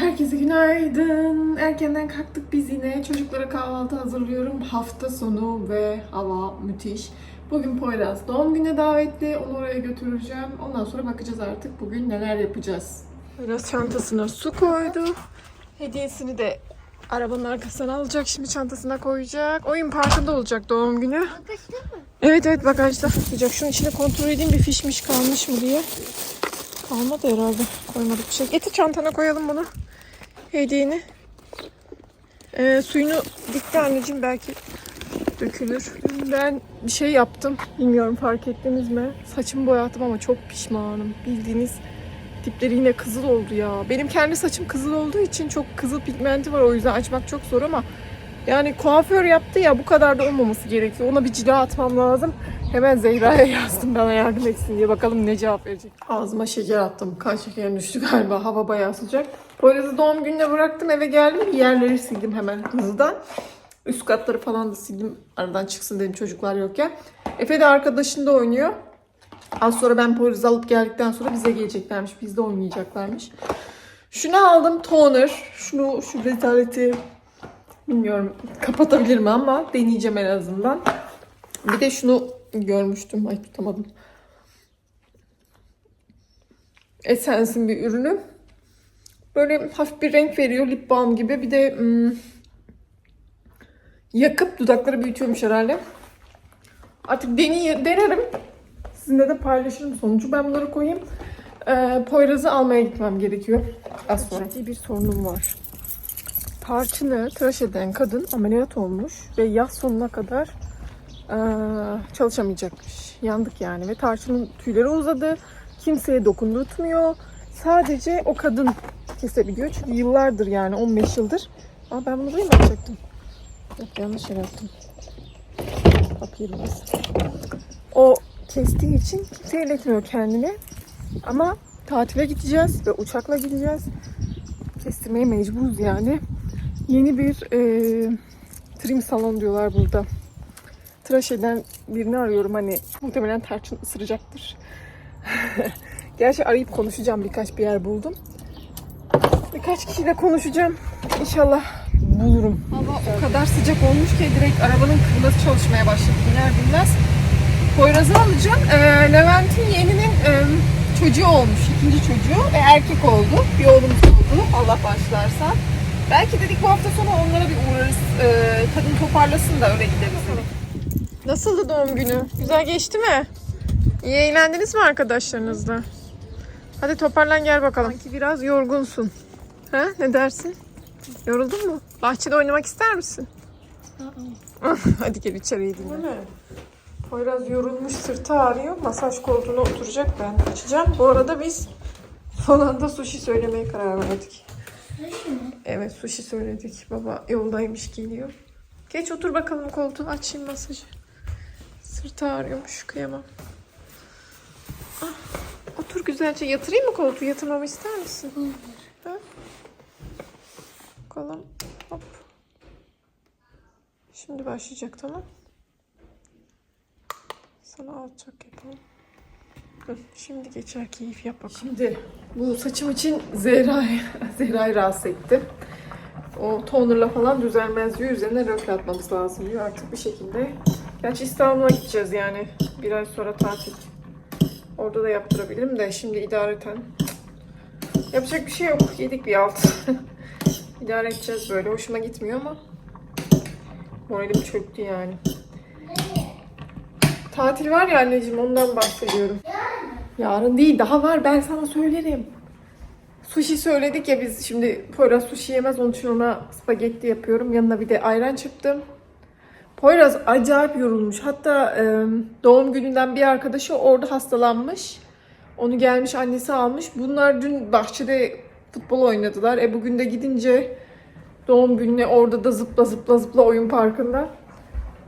Herkese günaydın. Erkenden kalktık biz yine. Çocuklara kahvaltı hazırlıyorum. Hafta sonu ve hava müthiş. Bugün Poyraz doğum gününe davetli. Onu oraya götüreceğim. Ondan sonra bakacağız artık bugün neler yapacağız. Poyraz çantasına su koydu. Hediyesini de arabanın arkasına alacak. Şimdi çantasına koyacak. Oyun parkında olacak doğum günü. Bagajda mı? Evet evet bagajda tutacak. Şunun içine kontrol edeyim bir fişmiş kalmış mı diye. Kalmadı herhalde. Koymadık bir şey. Getir çantana koyalım bunu. Hediyeni. Ee, suyunu dikti anneciğim belki dökülür. Ben bir şey yaptım. Bilmiyorum fark ettiniz mi? Saçımı boyattım ama çok pişmanım. Bildiğiniz tipleri yine kızıl oldu ya. Benim kendi saçım kızıl olduğu için çok kızıl pigmenti var. O yüzden açmak çok zor ama yani kuaför yaptı ya bu kadar da olmaması gerekiyor. Ona bir cila atmam lazım. Hemen Zehra'ya yazdım bana yardım etsin diye. Bakalım ne cevap verecek. Ağzıma şeker attım. Kan şekerim düştü galiba. Hava bayağı sıcak. Poyraz'ı doğum gününe bıraktım. Eve geldim. Yerleri sildim hemen hızlıdan. Üst katları falan da sildim. Aradan çıksın dedim çocuklar yokken. Efe de arkadaşında oynuyor. Az sonra ben Poyraz'ı alıp geldikten sonra bize geleceklermiş. Bizde oynayacaklarmış. Şunu aldım. Toner. Şunu, şu rezaleti Bilmiyorum kapatabilir mi ama deneyeceğim en azından. Bir de şunu görmüştüm. Ay tutamadım. Essence'in bir ürünü. Böyle hafif bir renk veriyor. Lip balm gibi. Bir de hmm, yakıp dudakları büyütüyormuş herhalde. Artık deney denerim. Sizinle de paylaşırım sonucu. Ben bunları koyayım. Ee, Poyraz'ı almaya gitmem gerekiyor. Az sonra. Ciddi bir sorunum var. Tarçın'ı tıraş eden kadın ameliyat olmuş ve yaz sonuna kadar eee, çalışamayacakmış. Yandık yani ve Tarçın'ın tüyleri uzadı. Kimseye dokundurtmuyor. Sadece o kadın kesebiliyor. Çünkü yıllardır yani 15 yıldır. Aa ben bunu buraya mı atacaktım? Yok yanlış yere attım. Papirimiz. O kestiği için kimse iletmiyor kendini. Ama tatile gideceğiz ve uçakla gideceğiz. Kestirmeye mecburuz yani. Yeni bir e, trim salon diyorlar burada. Tıraş eden birini arıyorum hani muhtemelen tarçın ısıracaktır. Gerçi arayıp konuşacağım birkaç bir yer buldum. Birkaç kişiyle konuşacağım. İnşallah bulurum. Hava o kadar sıcak olmuş ki direkt arabanın kırması çalışmaya başladı. Biner bilmez. Poyraz'ı alacağım. Ee, Levent'in yeğeninin e, çocuğu olmuş. ikinci çocuğu. ve erkek oldu. Bir oğlumuz oldu. Allah başlarsa. Belki dedik bu hafta sonu onlara bir uğrarız. Ee, kadın toparlasın da öyle gideriz. dedik. Nasıldı doğum günü? Güzel geçti mi? İyi eğlendiniz mi arkadaşlarınızla? Hadi toparlan gel bakalım. Sanki biraz yorgunsun. Ha? Ne dersin? Yoruldun mu? Bahçede oynamak ister misin? Hadi gel içeriye dinle. Poyraz yorulmuş, sırtı ağrıyor. Masaj koltuğuna oturacak. Ben açacağım. Bu arada biz son anda sushi söylemeye karar verdik. Evet sushi söyledik. Baba yoldaymış geliyor. Geç otur bakalım koltuğa açayım masajı. Sırtı ağrıyormuş kıyamam. Ah, otur güzelce yatırayım mı koltuğu? Yatırmamı ister misin? Ha? Bakalım. Hop. Şimdi başlayacak tamam. Sana alçak yapalım. Şimdi geçer keyif yap bakalım. Şimdi bu saçım için Zehra'yı Zehra'yı rahatsız etti. O tonerla falan düzelmez diyor. Üzerine röfle atmamız lazım diyor artık bir şekilde. Gerçi İstanbul'a gideceğiz yani. Bir ay sonra tatil. Orada da yaptırabilirim de şimdi idareten. Yapacak bir şey yok. Yedik bir alt. İdare edeceğiz böyle. Hoşuma gitmiyor ama moralim çöktü yani. Tatil var ya anneciğim ondan bahsediyorum. Yarın değil daha var ben sana söylerim. Sushi söyledik ya biz şimdi Poyraz sushi yemez onun için ona spagetti yapıyorum. Yanına bir de ayran çıktım. Poyraz acayip yorulmuş. Hatta e, doğum gününden bir arkadaşı orada hastalanmış. Onu gelmiş annesi almış. Bunlar dün bahçede futbol oynadılar. E bugün de gidince doğum gününe orada da zıpla zıpla zıpla oyun parkında.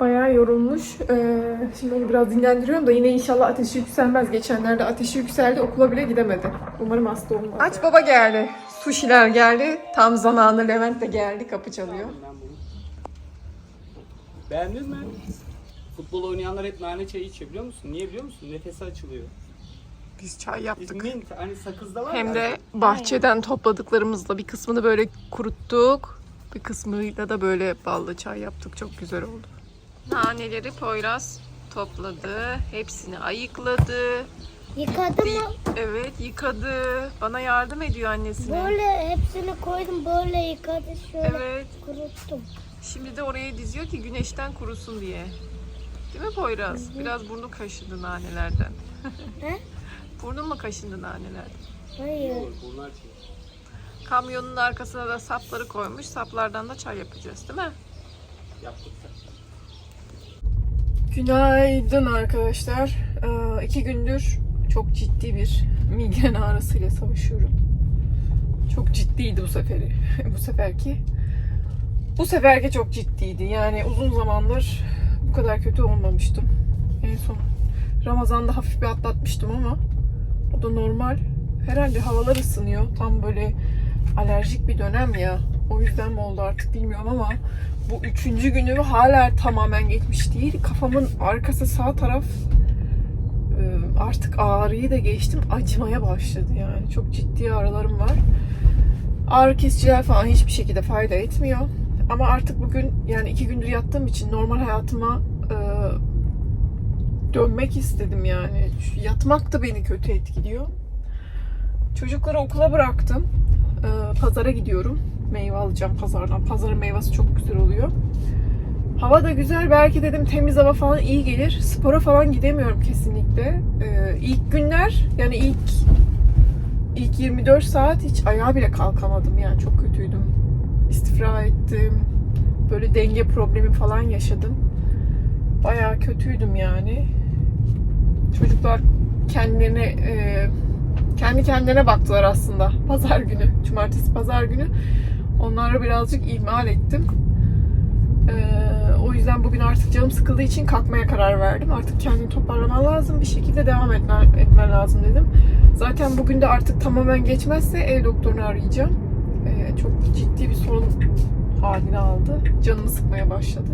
Bayağı yorulmuş. Ee, şimdi onu biraz dinlendiriyorum da yine inşallah ateşi yükselmez. Geçenlerde ateşi yükseldi okula bile gidemedi. Umarım hasta olmaz. Aç baba geldi. Sushiler geldi. Tam zamanı Levent de geldi. Kapı çalıyor. Beğendin mi? Futbol oynayanlar hep nane çayı içiyor biliyor musun? Niye biliyor musun? Nefesi açılıyor. Biz çay yaptık. Mint hani sakızda var Hem ya. de bahçeden topladıklarımızla bir kısmını böyle kuruttuk. Bir kısmıyla da böyle ballı çay yaptık. Çok güzel oldu. Naneleri Poyraz topladı. Hepsini ayıkladı. Yıkadım mı? Evet yıkadı. Bana yardım ediyor annesine. Böyle hepsini koydum böyle yıkadı şöyle Evet. kuruttum. Şimdi de oraya diziyor ki güneşten kurusun diye. Değil mi Poyraz? Biraz burnu kaşındı nanelerden. He? Burnun mu kaşındı nanelerden? Hayır. Bunlar. Kamyonun arkasına da sapları koymuş. Saplardan da çay yapacağız değil mi? Yaptık. Günaydın arkadaşlar. Ee, iki gündür çok ciddi bir migren ağrısıyla savaşıyorum. Çok ciddiydi bu seferi. bu seferki. Bu seferki çok ciddiydi. Yani uzun zamandır bu kadar kötü olmamıştım. En son Ramazan'da hafif bir atlatmıştım ama o da normal. Herhalde havalar ısınıyor. Tam böyle alerjik bir dönem ya. O yüzden mi oldu artık bilmiyorum ama bu üçüncü günü hala tamamen geçmiş değil. Kafamın arkası sağ taraf e, artık ağrıyı da geçtim. Acımaya başladı yani. Çok ciddi ağrılarım var. Ağrı kesiciler falan hiçbir şekilde fayda etmiyor. Ama artık bugün yani iki gündür yattığım için normal hayatıma e, dönmek istedim yani. Yatmak da beni kötü etkiliyor. Çocukları okula bıraktım. E, pazara gidiyorum. Meyve alacağım pazardan. Pazarın meyvesi çok güzel oluyor. Hava da güzel. Belki dedim temiz hava falan iyi gelir. Spora falan gidemiyorum kesinlikle. Ee, ilk günler yani ilk ilk 24 saat hiç ayağa bile kalkamadım yani çok kötüydüm. İstifra ettim. Böyle denge problemi falan yaşadım. Bayağı kötüydüm yani. Çocuklar kendilerine e, kendi kendine baktılar aslında pazar günü. Cumartesi pazar günü. Onları birazcık ihmal ettim. Ee, o yüzden bugün artık canım sıkıldığı için kalkmaya karar verdim. Artık kendini toparlaman lazım. Bir şekilde devam etmen, etmen lazım dedim. Zaten bugün de artık tamamen geçmezse ev doktorunu arayacağım. Çok ciddi bir sorun haline aldı. Canımı sıkmaya başladı.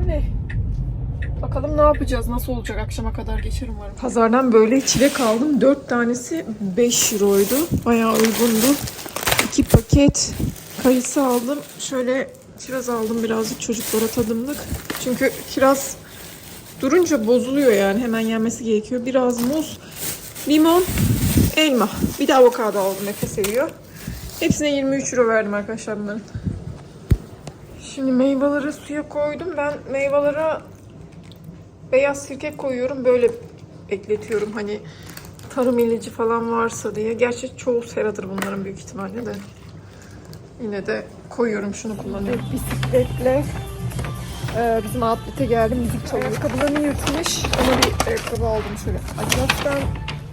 Öyle. Bakalım ne yapacağız? Nasıl olacak? Akşama kadar geçer umarım. Pazardan böyle çilek aldım. 4 tanesi 5 euroydu. Bayağı uygundu. 2 paket kayısı aldım. Şöyle kiraz aldım birazcık çocuklara tadımlık. Çünkü kiraz durunca bozuluyor yani. Hemen yenmesi gerekiyor. Biraz muz, limon, elma. Bir de avokado aldım. Efe seviyor. Hepsine 23 euro verdim arkadaşlar bunların. Şimdi meyveleri suya koydum. Ben meyvelere beyaz sirke koyuyorum. Böyle ekletiyorum hani tarım ilacı falan varsa diye. Gerçi çoğu seradır bunların büyük ihtimalle de. Yine de koyuyorum şunu kullanıyorum. Bisikletle e, bizim outlet'e geldim. Müzik çalıyor. Ayakkabılarını yırtmış. Ona bir ayakkabı aldım şöyle. Adidas'tan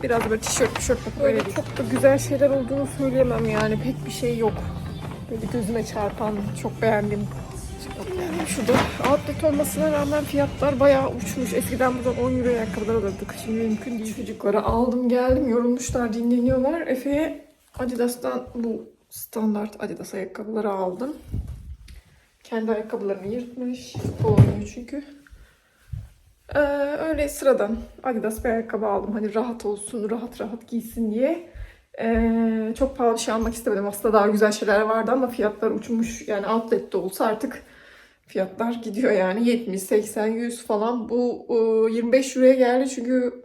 biraz böyle tişört tişört böyle çok da güzel şeyler olduğunu söyleyemem yani. Pek bir şey yok. Böyle gözüme çarpan, çok beğendiğim yani şurada outlet olmasına rağmen fiyatlar bayağı uçmuş. Eskiden buradan 10 euro ayakkabılar alırdık. Şimdi mümkün değil. Çocuklara aldım geldim. Yorulmuşlar, dinleniyorlar. Efe'ye Adidas'tan bu standart Adidas ayakkabıları aldım. Kendi ayakkabılarını yırtmış. O oynuyor çünkü. Ee, öyle sıradan Adidas bir ayakkabı aldım. Hani rahat olsun, rahat rahat giysin diye. Ee, çok pahalı şey almak istemedim. Aslında daha güzel şeyler vardı ama fiyatlar uçmuş. Yani outlet'te olsa artık fiyatlar gidiyor yani. 70, 80, 100 falan. Bu e, 25 euroya geldi çünkü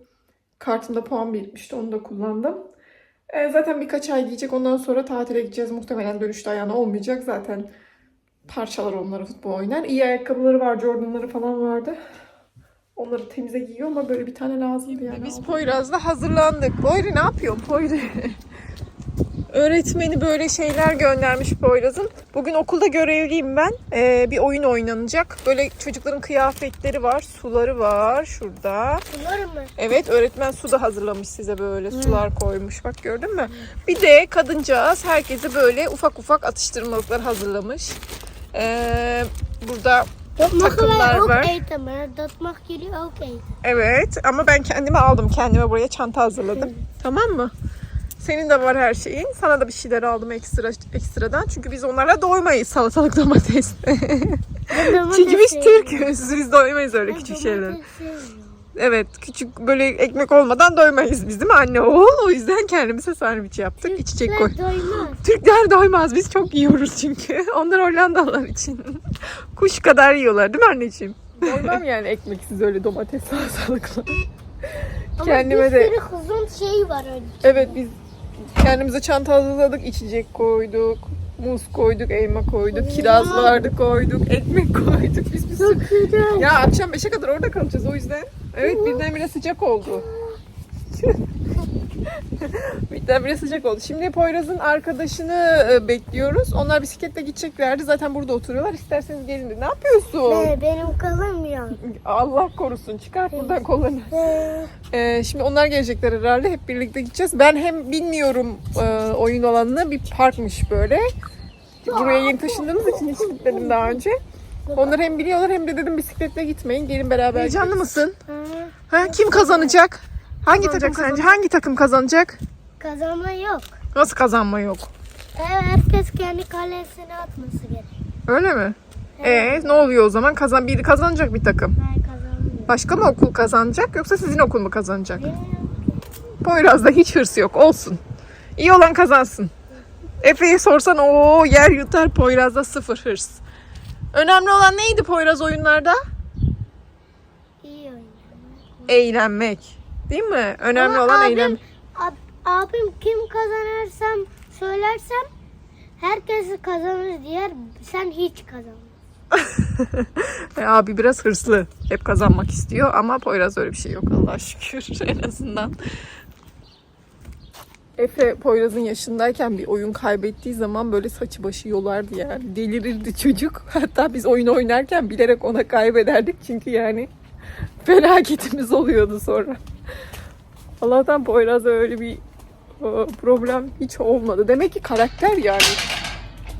kartımda puan birikmişti. Onu da kullandım. Ee, zaten birkaç ay giyecek. Ondan sonra tatile gideceğiz. Muhtemelen dönüşte ayağına olmayacak. Zaten parçalar onları futbol oynar. İyi ayakkabıları var. Jordan'ları falan vardı. Onları temize giyiyor ama böyle bir tane lazımdı yani. Biz Poyraz'la hazırlandık. Poyri ne yapıyorsun Poyri? Öğretmeni böyle şeyler göndermiş Poyraz'ın. Bugün okulda görevliyim ben. Ee, bir oyun oynanacak. Böyle çocukların kıyafetleri var, suları var şurada. Bunlar mı? Evet öğretmen su da hazırlamış size böyle sular koymuş. Bak gördün mü? Bir de kadıncağız herkese böyle ufak ufak atıştırmalıklar hazırlamış. Ee, burada takımlar var. tamam. Datmak geliyor okey. Evet ama ben kendime aldım. Kendime buraya çanta hazırladım. Tamam mı? Senin de var her şeyin. Sana da bir şeyler aldım ekstra ekstradan. Çünkü biz onlarla doymayız salatalık domates. Çünkü biz Türk'üz. Biz doymayız öyle küçük şeyler. Evet küçük böyle ekmek olmadan doymayız biz değil mi anne oğul? O yüzden kendimize sandviç yaptık. İçecek koy. Türkler doymaz. Türkler doymaz. Biz çok yiyoruz çünkü. Onlar Hollandalılar için. Kuş kadar yiyorlar değil mi anneciğim? Doymam yani ekmeksiz öyle domates salatalıkla. Ama Kendime bir de sürü uzun şey var önce. evet biz kendimize çanta hazırladık. içecek koyduk. Muz koyduk, elma koyduk, kiraz vardı koyduk, ekmek koyduk. Biz bir sürü... Ya akşam 5'e kadar orada kalacağız o yüzden. Evet birdenbire sıcak oldu. Birdenbire sıcak oldu. Şimdi Poyraz'ın arkadaşını e, bekliyoruz. Onlar bisikletle gideceklerdi. Zaten burada oturuyorlar. İsterseniz gelin de. Ne yapıyorsun? Ee, benim kalınmıyor. Allah korusun. Çıkart buradan kollarını. Ee, şimdi onlar gelecekler herhalde. Hep birlikte gideceğiz. Ben hem bilmiyorum e, oyun alanını. Bir parkmış böyle. Buraya yeni taşındığımız için hiç gitmedim daha önce. Onları hem biliyorlar hem de dedim bisikletle gitmeyin. Gelin beraber Heyecanlı mısın? Ha, kim kazanacak? Hangi takım sence? Hangi takım kazanacak? kazanma yok. Nasıl kazanma yok? Ee, herkes kendi kalesine atması gerek. Öyle mi? Ee, ne oluyor o zaman? Kazan biri kazanacak bir takım. Ben kazanmıyorum. Başka mı okul kazanacak yoksa sizin okul mu kazanacak? Bilmiyorum. Poyraz'da hiç hırsı yok. Olsun. İyi olan kazansın. Efe'ye sorsan o yer yutar Poyraz'da sıfır hırs. Önemli olan neydi Poyraz oyunlarda? İyi oynuyor. Eğlenmek. Değil mi? Önemli Ama olan abim- eğlenmek. Ab- abim kim kazanırsam söylersem herkes kazanır diğer sen hiç kazanmaz. E, Abi biraz hırslı. Hep kazanmak istiyor ama Poyraz öyle bir şey yok Allah'a şükür en azından. Efe Poyraz'ın yaşındayken bir oyun kaybettiği zaman böyle saçı başı yolardı yani. Delirirdi çocuk. Hatta biz oyun oynarken bilerek ona kaybederdik çünkü yani felaketimiz oluyordu sonra. Allah'tan Poyraz'da öyle bir e, problem hiç olmadı. Demek ki karakter yani.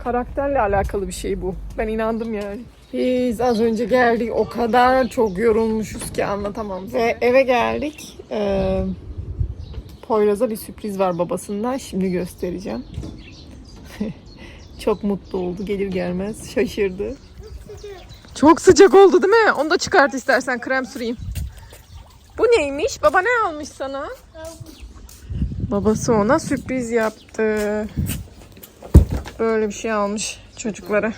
Karakterle alakalı bir şey bu. Ben inandım yani. Biz az önce geldik. O kadar çok yorulmuşuz ki anlatamam. size. Ve eve geldik. Ee, Poyraz'a bir sürpriz var babasından. Şimdi göstereceğim. çok mutlu oldu. Gelir gelmez şaşırdı. Çok sıcak oldu değil mi? Onu da çıkart istersen krem süreyim. Bu neymiş? Baba ne almış sana? Babası ona sürpriz yaptı. Böyle bir şey almış çocuklara.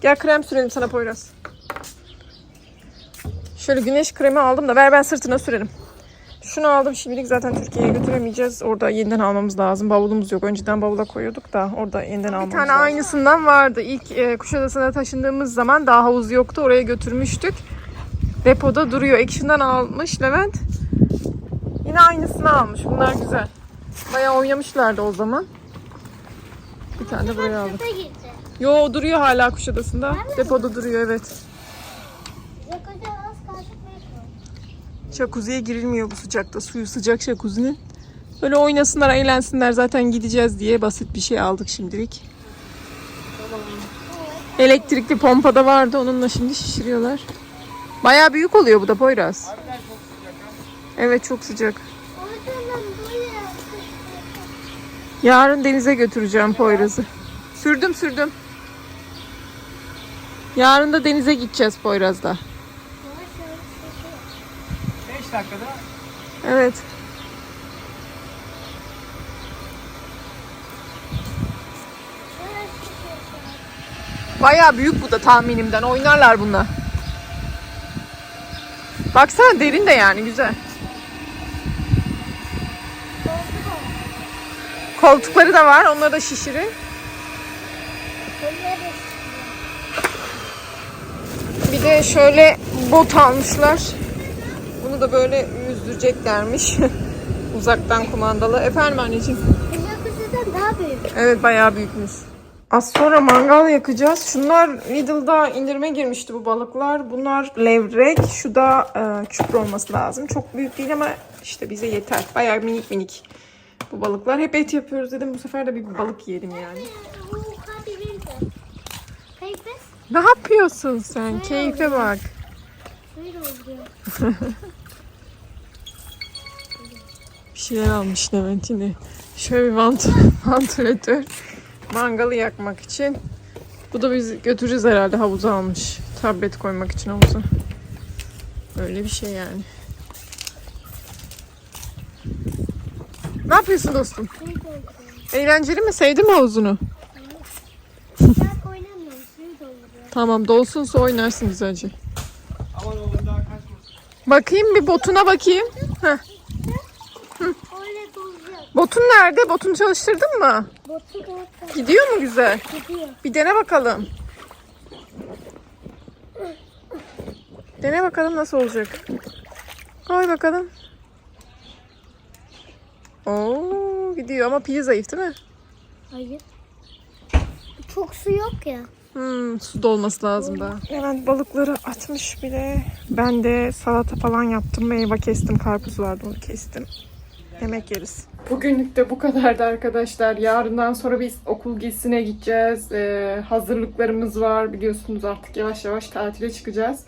Gel krem sürelim sana Poyraz. Şöyle güneş kremi aldım da ver ben sırtına sürerim. Şunu aldım şimdilik zaten Türkiye'ye götüremeyeceğiz. Orada yeniden almamız lazım. Bavulumuz yok. Önceden bavula koyuyorduk da orada yeniden almamız Bir tane aynısından vardı. İlk e, Kuşadası'na taşındığımız zaman daha havuz yoktu. Oraya götürmüştük. Depoda duruyor. Ekşinden almış Levent. Yine aynısını almış. Bunlar güzel. Bayağı oynamışlardı o zaman. Bir tane de buraya girdi. Yo duruyor hala Kuşadası'nda. Depoda duruyor evet. Jacuzziye girilmiyor bu sıcakta. Suyu sıcak jacuzzi'nin. Böyle oynasınlar, eğlensinler. Zaten gideceğiz diye basit bir şey aldık şimdilik. Elektrikli pompa da vardı. Onunla şimdi şişiriyorlar. Bayağı büyük oluyor bu da Poyraz. Evet çok sıcak. Yarın denize götüreceğim Poyraz'ı. Sürdüm sürdüm. Yarın da denize gideceğiz Poyraz'da. Yavaş yavaş çekiyor. 5 dakikada Evet. Bayağı büyük bu da tahminimden. Oynarlar bunlar. Baksana derin de yani güzel. Koltukları da var. Onları da şişirin. Bir de şöyle bot almışlar. Bunu da böyle yüzdüreceklermiş. Uzaktan kumandalı. Efendim anneciğim. Jacuzzi'den daha büyük. Evet bayağı büyükmüş. Az sonra mangal yakacağız. Şunlar Lidl'da indirime girmişti bu balıklar. Bunlar levrek. Şu da e, küpür olması lazım. Çok büyük değil ama işte bize yeter. Bayağı minik minik bu balıklar. Hep et yapıyoruz dedim. Bu sefer de bir balık yiyelim yani. Ne yapıyorsun sen? Keyfe bak. Bir şeyler almış Levent yine. Şöyle bir vant vantilatör. Mangalı yakmak için. Bu da biz götüreceğiz herhalde havuza almış. Tablet koymak için havuza. Öyle bir şey yani. Ne yapıyorsun dostum? Eğlenceli mi? Sevdin mi havuzunu? Tamam dolsun su oynarsın güzelce. Bakayım bir botuna bakayım. Heh. Botun nerede? Botunu çalıştırdın mı? Botu orta Gidiyor mu güzel? gidiyor. Bir dene bakalım. Dene bakalım nasıl olacak. Koy bakalım. Oo gidiyor ama pili zayıf değil mi? Hayır. Çok su yok ya. Hmm, su dolması lazım daha. Hemen balıkları atmış bile. Ben de salata falan yaptım. Meyve kestim. Karpuz vardı onu kestim. Yemek yeriz. Bugünlük de bu kadardı arkadaşlar. Yarından sonra biz okul gezisine gideceğiz. Ee, hazırlıklarımız var. Biliyorsunuz artık yavaş yavaş tatile çıkacağız.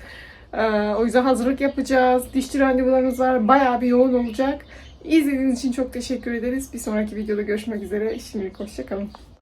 Ee, o yüzden hazırlık yapacağız. Dişçi randevularımız var. Bayağı bir yoğun olacak. İzlediğiniz için çok teşekkür ederiz. Bir sonraki videoda görüşmek üzere. Şimdilik hoşçakalın.